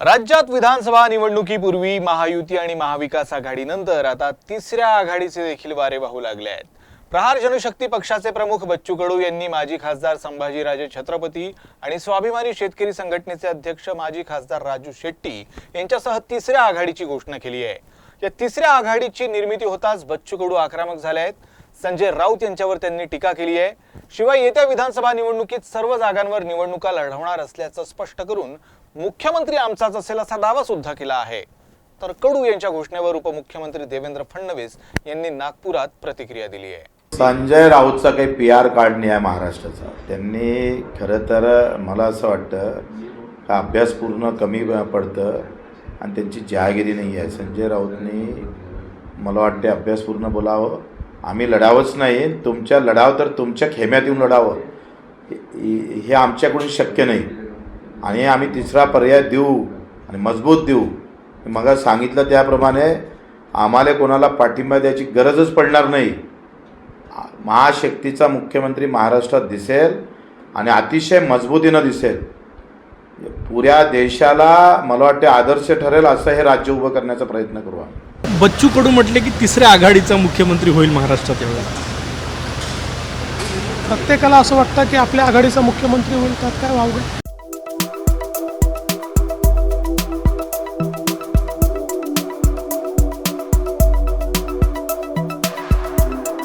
राज्यात विधानसभा निवडणुकीपूर्वी महायुती आणि महाविकास आघाडीनंतर आता तिसऱ्या आघाडीचे देखील वारे वाहू लागले आहेत. प्रहार जनशक्ती पक्षाचे प्रमुख बच्चू कडू यांनी माजी खासदार संभाजीराजे छत्रपती आणि स्वाभिमानी शेतकरी संघटनेचे अध्यक्ष माजी खासदार राजू शेट्टी यांच्यासह तिसऱ्या आघाडीची घोषणा केली आहे. या तिसऱ्या आघाडीची निर्मिती होताच बच्चू कडू आक्रमक झाले आहेत. संजय राऊत यांच्यावर त्यांनी टीका केली आहे. शिवाय येत्या विधानसभा निवडणुकीत सर्व जागांवर निवडणुका लढवणार असल्याचं स्पष्ट करून मुख्यमंत्री आमचाच असेल असा दावा सुद्धा केला आहे. तर कडू यांच्या घोषणेवर उपमुख्यमंत्री देवेंद्र फडणवीस यांनी नागपुरात प्रतिक्रिया दिली आहे. संजय राऊतचा काही पी आर कार्ड नाही आहे महाराष्ट्राचा. त्यांनी खरं तर मला असं वाटतं का अभ्यास पूर्ण कमी पडतं आणि त्यांची जहागिरी नाही आहे. संजय राऊतनी मला वाटते अभ्यास पूर्ण बोलावं. आम्ही लढावंच नाही तुमच्या लढाव तर तुमच्या खेम्यात येऊन लढावं. हे आमच्याकडून शक्य नाही. आणि आम्ही तिसरा पर्याय देऊ आणि मजबूत देऊ. मग सांगितलं त्याप्रमाणे आम्हाला कोणाला पाठिंबा द्यायची गरजच पडणार नाही. महाशक्तीचा मुख्यमंत्री महाराष्ट्रात दिसेल आणि अतिशय मजबूतीनं दिसेल. पुऱ्या देशाला मला वाटते आदर्श ठरेल असं हे राज्य उभं करण्याचा प्रयत्न करू आम्ही. बच्चू कडू म्हटले की तिसऱ्या आघाडीचा मुख्यमंत्री होईल महाराष्ट्रात यावेळेला प्रत्येकाला असं वाटतं की आपल्या आघाडीचा मुख्यमंत्री होईल त्यात काय वावगं?